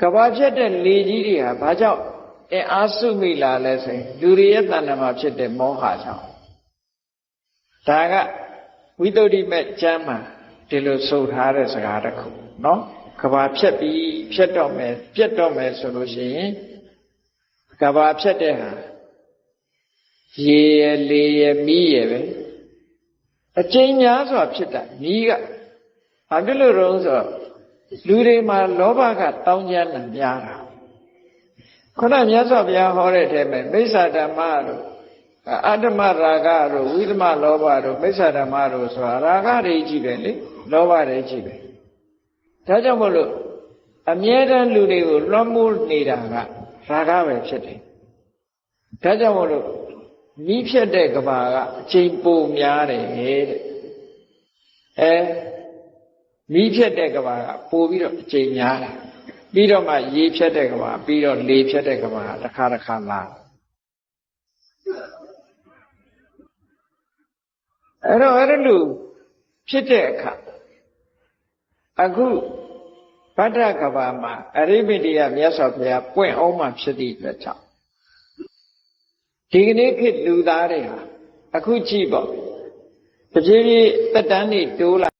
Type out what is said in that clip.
ကဘာဖြစ်တဲ့လေကြီးတွေဟာဘာကြောင့်အင်အားစုမိလာလဲဆိုရင်လူတွေရဲ့တဏ္ဍာမှာဖြစ်တဲ့မောဟကြောင့်ဒါကဝိတ္တုဒိမဲ့ကျမ်းမှာဒီလိုဆိုထားတဲ့စကားတစ်ခုနော်ကဘာဖြစ်ပြီးဖြစ်တော့မယ်ပြတ်တော့မယ်ဆိုလို့ရှိရင်ကဘာဖြစ်တဲ့ဟာရေရလေရမီးရပဲအကျဉ်းများစွာဖြစ်တာမီးကဘာဖြစ်လို့တော့ဆိုတော့ လူတွေမှာလောဘကတောင်းကျမ်းတာများတာခုနမြတ်စွာဘုရားဟောတဲ့အထဲမှာမိစ္ဆာဓမ္မတို့အတ္တမရာဂတို့ဝိသမလောဘတို့မိစ္ဆာဓမ္မတို့ဆိုတာရာဂတွေကြီးပဲလေလောဘတွေကြီးပဲဒါကြောင့်မို့လို့အမြဲတမ်းလူတွေကိုလွှမ်းမိုးနေတာကရာဂပဲဖြစ်တယ်ဒါကြောင့်မို့လို့မိဖြစ်တဲ့ကဘာကအချိန်ပိုများတယ်တဲ့အဲ မိဖြစ်တဲ့ကဘာကပိုပြီးတော့အချိန်များတယ်ပြီးတော့မှရေဖြတ်တဲ့ကဘာပြီးတော့လေဖြတ်တဲ့ကဘာတစ်ခါတစ်ခါလာအဲ့တော့အဲ့လိုဖြစ်တဲ့အခါအခုဗဒ္ဒကဘာမှာအရိမိတိယမြတ်စွာဘုရားပွင့်အောင်မှဖြစ်သည့်အတွက်ကြောင့်ဒီကနေ့ခေတ်လူသားတွေဟာအခုကြည့်ပေါ့တပြေးပြေးတက်တန်းနေတိုးလာ